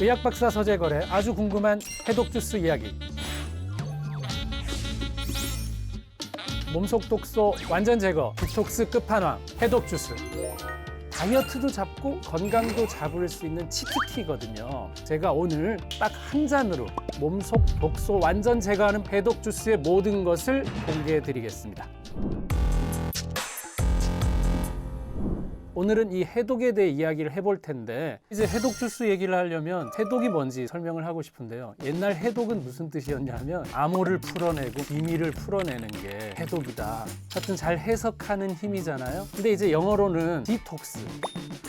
의학 박사 서재거래 아주 궁금한 해독 주스 이야기. 몸속 독소 완전 제거, 디톡스 끝판왕, 해독 주스. 다이어트도 잡고 건강도 잡을 수 있는 치트키거든요. 제가 오늘 딱 한 잔으로 몸속 독소 완전 제거하는 해독 주스의 모든 것을 공개해 드리겠습니다. 오늘은 이 해독에 대해 이야기를 해볼 텐데 이제 해독 주스 얘기를 하려면 해독이 뭔지 설명을 하고 싶은데요. 옛날 해독은 무슨 뜻이었냐면 암호를 풀어내고 비밀을 풀어내는 게 해독이다. 하여튼 잘 해석하는 힘이잖아요. 근데 이제 영어로는 디톡스.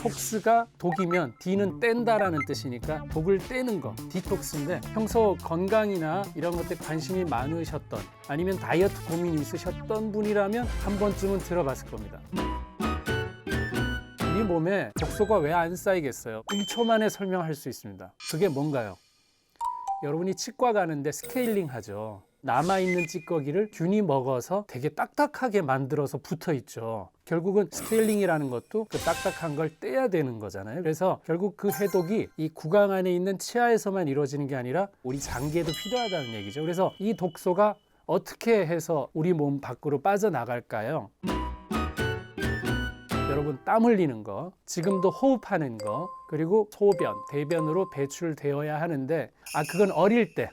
톡스가 독이면 D는 뗀다라는 뜻이니까 독을 떼는 거 디톡스인데 평소 건강이나 이런 것에 관심이 많으셨던 아니면 다이어트 고민이 있으셨던 분이라면 한 번쯤은 들어봤을 겁니다. 우리 몸에 독소가 왜 안 쌓이겠어요? 1초 만에 설명할 수 있습니다. 그게 뭔가요? 여러분이 치과 가는데 스케일링 하죠. 남아있는 찌꺼기를 균이 먹어서 되게 딱딱하게 만들어서 붙어 있죠. 결국은 스케일링이라는 것도 그 딱딱한 걸 떼야 되는 거잖아요. 그래서 결국 그 해독이 이 구강 안에 있는 치아에서만 이루어지는 게 아니라 우리 장기에도 필요하다는 얘기죠. 그래서 이 독소가 어떻게 해서 우리 몸 밖으로 빠져나갈까요? 여러분 땀 흘리는 거, 지금도 호흡하는 거, 그리고 소변, 대변으로 배출되어야 하는데 아 그건 어릴 때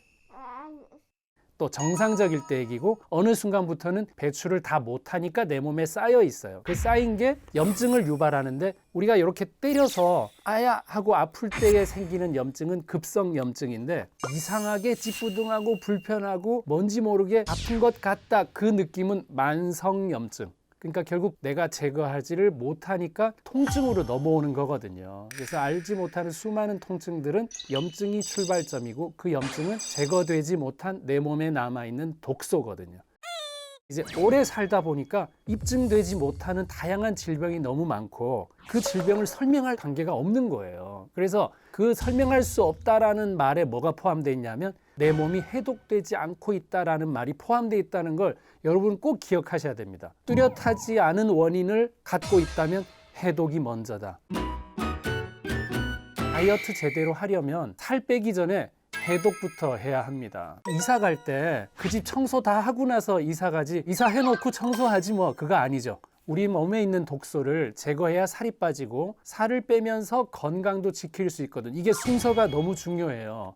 또 정상적일 때 얘기고 어느 순간부터는 배출을 다 못하니까 내 몸에 쌓여 있어요. 그 쌓인 게 염증을 유발하는데 우리가 이렇게 때려서 아야 하고 아플 때에 생기는 염증은 급성 염증인데 이상하게 찌뿌둥하고 불편하고 뭔지 모르게 아픈 것 같다 그 느낌은 만성 염증. 그러니까 결국 내가 제거하지를 못하니까 통증으로 넘어오는 거거든요. 그래서 알지 못하는 수많은 통증들은 염증이 출발점이고 그 염증은 제거되지 못한 내 몸에 남아있는 독소거든요. 이제 오래 살다 보니까 입증되지 못하는 다양한 질병이 너무 많고 그 질병을 설명할 단계가 없는 거예요. 그래서 그 설명할 수 없다라는 말에 뭐가 포함되어 있냐면 내 몸이 해독되지 않고 있다라는 말이 포함되어 있다는 걸 여러분 꼭 기억하셔야 됩니다. 뚜렷하지 않은 원인을 갖고 있다면 해독이 먼저다. 다이어트 제대로 하려면 살 빼기 전에 해독부터 해야 합니다. 이사 갈 때 그 집 청소 다 하고 나서 이사 가지 이사 해놓고 청소하지 뭐 그거 아니죠. 우리 몸에 있는 독소를 제거해야 살이 빠지고 살을 빼면서 건강도 지킬 수 있거든. 이게 순서가 너무 중요해요.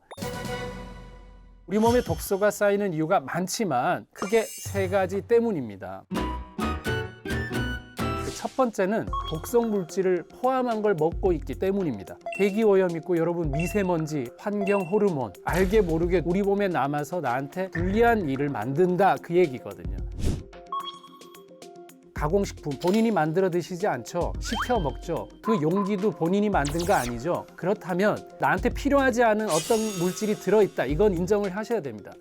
우리 몸에 독소가 쌓이는 이유가 많지만 크게 세 가지 때문입니다. 그첫 번째는 독성 물질을 포함한 걸 먹고 있기 때문입니다. 대기 오염 있고 여러분 미세먼지, 환경 호르몬 알게 모르게 우리 몸에 남아서 나한테 불리한 일을 만든다 그 얘기거든요. 가공식품 본인이 만들어 드시지 않죠? 시켜 먹죠. 그 용기도 본인이 만든 거 아니죠? 그렇다면 나한테 필요하지 않은 어떤 물질이 들어 있다. 이건 인정을 하셔야 됩니다.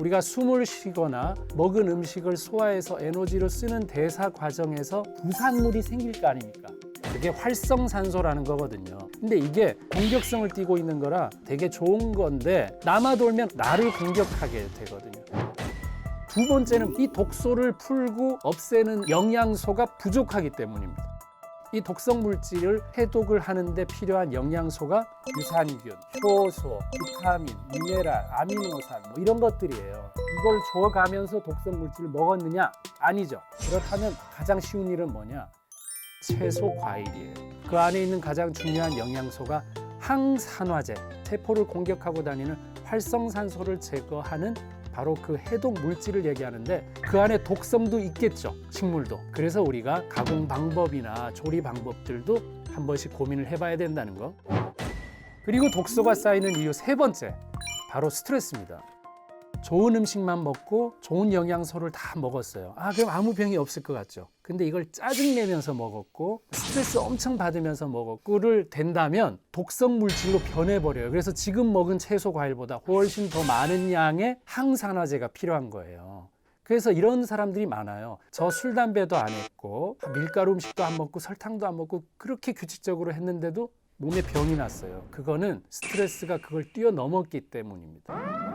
우리가 숨을 쉬거나 먹은 음식을 소화해서 에너지로 쓰는 대사 과정에서 부산물이 생길 거 아닙니까? 그게 활성산소라는 거거든요. 근데 이게 공격성을 띠고 있는 거라 되게 좋은 건데 남아 돌면 나를 공격하게 되거든요. 두 번째는 이 독소를 풀고 없애는 영양소가 부족하기 때문입니다. 이 독성 물질을 해독을 하는데 필요한 영양소가 유산균, 효소, 비타민, 미네랄, 아미노산 뭐 이런 것들이에요. 이걸 줘가면서 독성 물질을 먹었느냐? 아니죠. 그렇다면 가장 쉬운 일은 뭐냐? 채소 과일이에요. 그 안에 있는 가장 중요한 영양소가 항산화제, 세포를 공격하고 다니는 활성산소를 제거하는 바로 그 해독 물질을 얘기하는데 그 안에 독성도 있겠죠. 식물도. 그래서 우리가 가공 방법이나 조리 방법들도 한 번씩 고민을 해봐야 된다는 거. 그리고 독소가 쌓이는 이유 세 번째. 바로 스트레스입니다. 좋은 음식만 먹고 좋은 영양소를 다 먹었어요. 아, 그럼 아무 병이 없을 것 같죠. 근데 이걸 짜증내면서 먹었고 스트레스 엄청 받으면서 먹었고를 된다면 독성 물질로 변해버려요. 그래서 지금 먹은 채소 과일보다 훨씬 더 많은 양의 항산화제가 필요한 거예요. 그래서 이런 사람들이 많아요. 저 술, 담배도 안 했고, 밀가루 음식도 안 먹고, 설탕도 안 먹고, 그렇게 규칙적으로 했는데도 몸에 병이 났어요. 그거는 스트레스가 그걸 뛰어넘었기 때문입니다.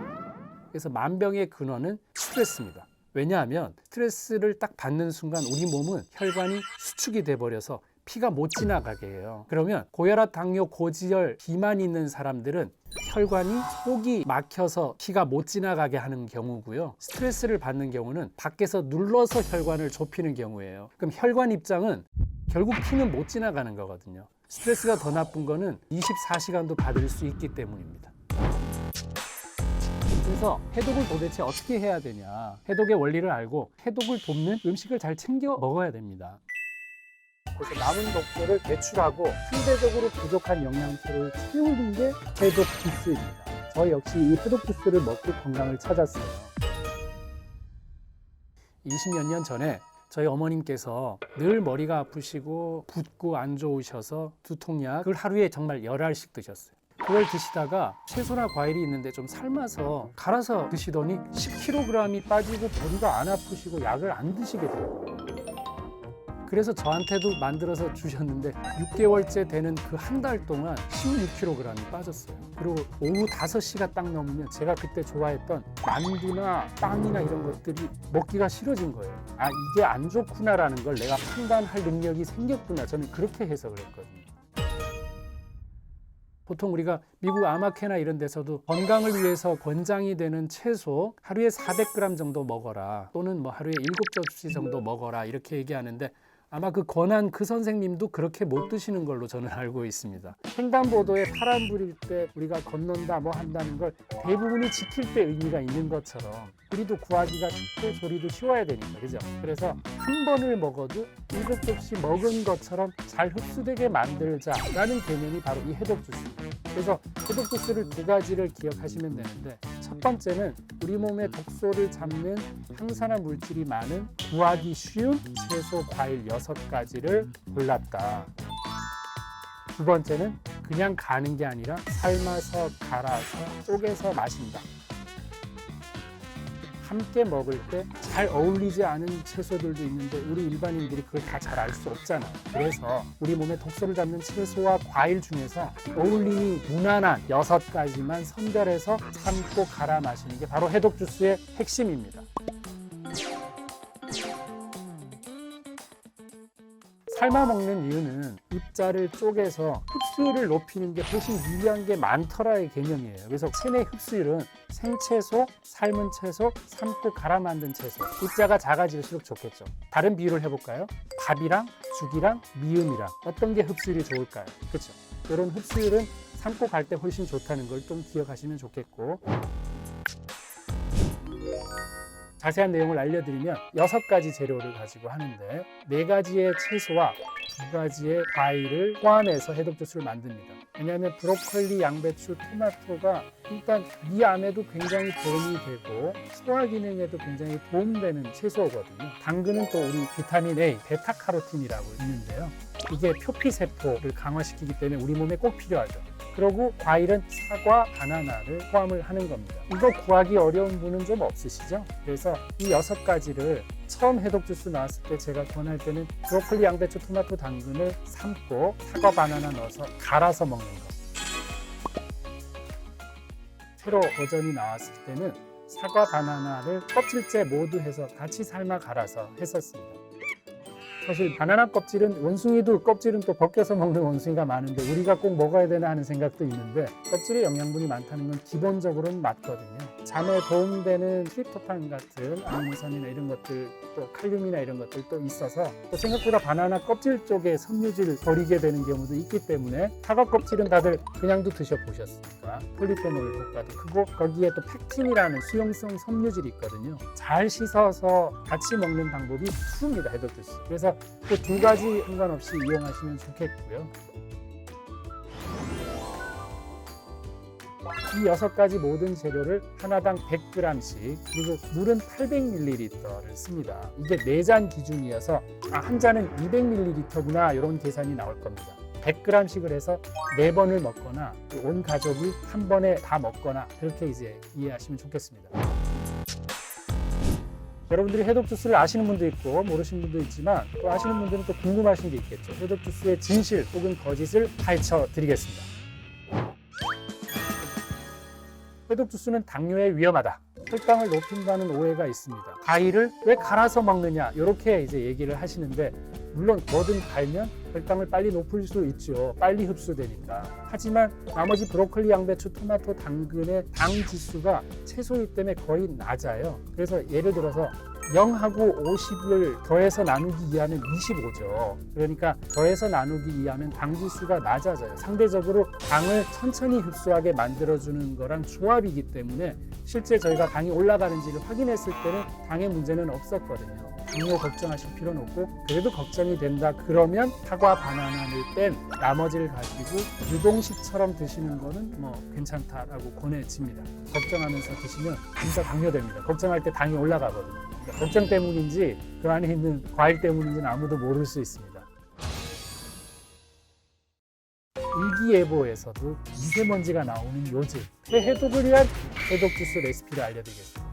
그래서 만병의 근원은 스트레스입니다. 왜냐하면 스트레스를 딱 받는 순간 우리 몸은 혈관이 수축이 돼 버려서 피가 못 지나가게 해요. 그러면 고혈압, 당뇨, 고지혈, 비만 있는 사람들은 혈관이 속이 막혀서 피가 못 지나가게 하는 경우고요. 스트레스를 받는 경우는 밖에서 눌러서 혈관을 좁히는 경우예요. 그럼 혈관 입장은 결국 피는 못 지나가는 거거든요. 스트레스가 더 나쁜 거는 24시간도 받을 수 있기 때문입니다. 그래서 해독을 도대체 어떻게 해야 되냐. 해독의 원리를 알고 해독을 돕는 음식을 잘 챙겨 먹어야 됩니다. 그래서 남은 독소를 배출하고 상대적으로 부족한 영양소를 채우는 게 해독 주스입니다. 저 역시 이 해독 주스를 먹고 건강을 찾았어요. 20몇 년 전에 저희 어머님께서 늘 머리가 아프시고 붓고 안 좋으셔서 두통약을 하루에 정말 열 알씩 드셨어요. 그걸 드시다가 채소나 과일이 있는데 좀 삶아서 갈아서 드시더니 10kg이 빠지고 머리가 안 아프시고 약을 안 드시게 돼요. 그래서 저한테도 만들어서 주셨는데 6개월째 되는 그 한 달 동안 16kg이 빠졌어요. 그리고 오후 5시가 딱 넘으면 제가 그때 좋아했던 만두나 빵이나 이런 것들이 먹기가 싫어진 거예요. 아, 이게 안 좋구나라는 걸 내가 판단할 능력이 생겼구나. 저는 그렇게 해석을 했거든요. 보통 우리가 미국 아마케나 이런 데서도 건강을 위해서 권장이 되는 채소 하루에 400g 정도 먹어라 또는 뭐 하루에 7접시 정도 먹어라 이렇게 얘기하는데 아마 그 권한 그 선생님도 그렇게 못 드시는 걸로 저는 알고 있습니다. 횡단보도에 파란불일 때 우리가 건넌다 뭐 한다는 걸 대부분이 지킬 때 의미가 있는 것처럼 우리도 구하기가 쉽고 조리도 쉬워야 되니까 그죠? 그래서 한 번을 먹어도 일곱 접시 먹은 것처럼 잘 흡수되게 만들자라는 개념이 바로 이 해독 주스입니다. 그래서 해독 주스를 두 가지를 기억하시면 되는데 첫 번째는 우리 몸에 독소를 잡는 항산화 물질이 많은 구하기 쉬운 채소, 과일 여섯 가지를 골랐다. 두 번째는 그냥 가는 게 아니라 삶아서 갈아서 쪼개서 마신다. 함께 먹을 때 잘 어울리지 않은 채소들도 있는데 우리 일반인들이 그걸 다 잘 알 수 없잖아요. 그래서 우리 몸에 독소를 잡는 채소와 과일 중에서 어울림이 무난한 여섯 가지만 선별해서 삶고 갈아 마시는 게 바로 해독 주스의 핵심입니다. 삶아 먹는 이유는 입자를 쪼개서 흡수율을 높이는 게 훨씬 유리한 게 많더라의 개념이에요. 그래서 체내 흡수율은 생채소, 삶은 채소, 삶고 갈아 만든 채소. 입자가 작아질수록 좋겠죠. 다른 비유를 해볼까요? 밥이랑 죽이랑 미음이랑 어떤 게 흡수율이 좋을까요? 그렇죠. 이런 흡수율은 삶고 갈 때 훨씬 좋다는 걸 좀 기억하시면 좋겠고 자세한 내용을 알려드리면 여섯 가지 재료를 가지고 하는데 네 가지의 채소와 두 가지의 과일을 포함해서 해독 주스를 만듭니다. 왜냐하면 브로콜리, 양배추, 토마토가 일단 이 안에도 굉장히 도움이 되고 소화 기능에도 굉장히 도움되는 채소거든요. 당근은 또 우리 비타민 A, 베타카로틴이라고 있는데요. 이게 표피 세포를 강화시키기 때문에 우리 몸에 꼭 필요하죠. 그리고 과일은 사과, 바나나를 포함을 하는 겁니다. 이거 구하기 어려운 분은 좀 없으시죠? 그래서 이 여섯 가지를 처음 해독 주스 나왔을 때 제가 권할 때는 브로콜리, 양배추, 토마토, 당근을 삶고 사과, 바나나 넣어서 갈아서 먹는 거. 새로 버전이 나왔을 때는 사과, 바나나를 껍질째 모두 해서 같이 삶아 갈아서 했었습니다. 사실 바나나 껍질은 원숭이도 껍질은 또 벗겨서 먹는 원숭이가 많은데 우리가 꼭 먹어야 되나 하는 생각도 있는데 껍질에 영양분이 많다는 건 기본적으로는 맞거든요. 잠에 도움되는 트립토판 같은 아미노산이나 이런 것들 또 칼륨이나 이런 것들 또 있어서 또 생각보다 바나나 껍질 쪽에 섬유질을 버리게 되는 경우도 있기 때문에 사과 껍질은 다들 그냥도 드셔보셨으니까 폴리페놀 효과도 크고 거기에 또 팩틴이라는 수용성 섬유질이 있거든요. 잘 씻어서 같이 먹는 방법이 수입니다 주스. 그래서 그 두 가지 상관없이 이용하시면 좋겠고요. 이 여섯 가지 모든 재료를 하나당 100g씩 그리고 물은 800ml를 씁니다. 이게 네 잔 기준이어서 아, 한 잔은 200ml구나 이런 계산이 나올 겁니다. 100g씩을 해서 네 번을 먹거나 온 가족이 한 번에 다 먹거나 그렇게 이제 이해하시면 좋겠습니다. 여러분들이 해독 주스를 아시는 분도 있고 모르시는 분도 있지만 또 아시는 분들은 또 궁금하신 게 있겠죠. 해독 주스의 진실 혹은 거짓을 파헤쳐 드리겠습니다. 해독 주스는 당뇨에 위험하다. 혈당을 높인다는 오해가 있습니다. 과일을 왜 갈아서 먹느냐 이렇게 이제 얘기를 하시는데 물론 뭐든 달면 혈당을 빨리 높일 수 있죠. 빨리 흡수되니까. 하지만 나머지 브로콜리, 양배추, 토마토, 당근의 당 지수가 채소이기 때문에 거의 낮아요. 그래서 예를 들어서 0하고 50을 더해서 나누기 2하면 25죠. 그러니까 더해서 나누기 2하면 당 지수가 낮아져요. 상대적으로 당을 천천히 흡수하게 만들어주는 거랑 조합이기 때문에 실제 저희가 당이 올라가는지를 확인했을 때는 당의 문제는 없었거든요. 당뇨 걱정하실 필요는 없고 그래도 걱정이 된다 그러면 사과 바나나를 뺀 나머지를 가지고 유동식처럼 드시는 거는 뭐 괜찮다라고 권해집니다. 걱정하면서 드시면 진짜 당뇨됩니다. 걱정할 때 당이 올라가거든요. 그러니까 걱정 때문인지 그 안에 있는 과일 때문인지는 아무도 모를 수 있습니다. 일기예보에서도 미세먼지가 나오는 요즘 폐해독을 위한 해독 주스 레시피를 알려드리겠습니다.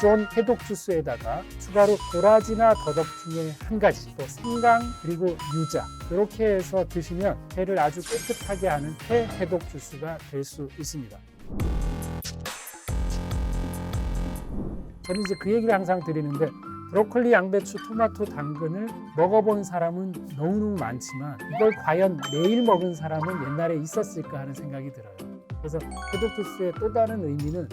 기존 해독 주스에다가 추가로 도라지나 더덕 중에 한 가지, 또 생강 그리고 유자 이렇게 해서 드시면 폐를 아주 깨끗하게 하는 폐 해독 주스가 될 수 있습니다. 저는 이제 그 얘기를 항상 드리는데 브로콜리, 양배추, 토마토, 당근을 먹어본 사람은 너무너무 많지만 이걸 과연 매일 먹은 사람은 옛날에 있었을까 하는 생각이 들어요. 그래서 해독 주스의 또 다른 의미는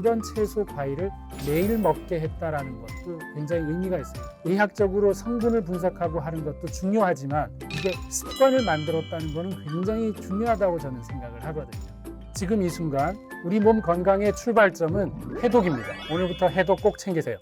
이런 채소 과일을 매일 먹게 했다라는 것도 굉장히 의미가 있어요. 의학적으로 성분을 분석하고 하는 것도 중요하지만 이게 습관을 만들었다는 것은 굉장히 중요하다고 저는 생각을 하거든요. 지금 이 순간 우리 몸 건강의 출발점은 해독입니다. 오늘부터 해독 꼭 챙기세요.